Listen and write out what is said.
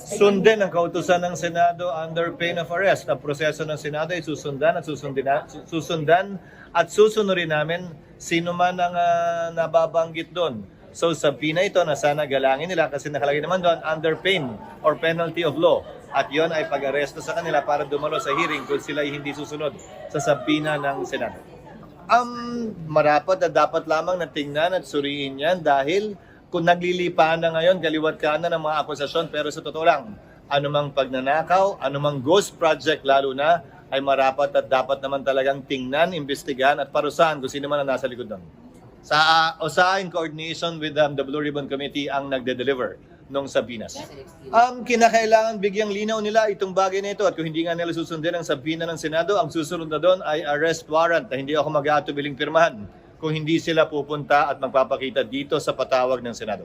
Sundin ang kautusan ng Senado under pain of arrest. Ang proseso ng Senado ay susundan at susundin, susundan at susunurin namin sino man ang ah, nababanggit doon. So sa pina ito na sana galangin nila kasi nakalagay naman doon under pain or penalty of law. At yon ay pag-aresto sa kanila para dumalo sa hearing kung sila ay hindi susunod sa sabina ng Senado. Um, marapat na dapat lamang na tingnan at suriin yan dahil kung naglilipaan na ngayon, kaliwat kanan ng mga akusasyon, pero sa totoo lang, anumang pagnanakaw, anumang ghost project lalo na, ay marapat at dapat naman talagang tingnan, imbestigahan at parusahan kung sino man ang nasa likod doon. Sa uh, OSA in coordination with um, the Blue Ribbon Committee ang nagde-deliver nung Sabinas. Um, kinakailangan bigyang linaw nila itong bagay na ito at kung hindi nga nila susundin ang sabina ng Senado, ang susunod na doon ay arrest warrant na hindi ako mag-aatubiling pirmahan kung hindi sila pupunta at magpapakita dito sa patawag ng Senado.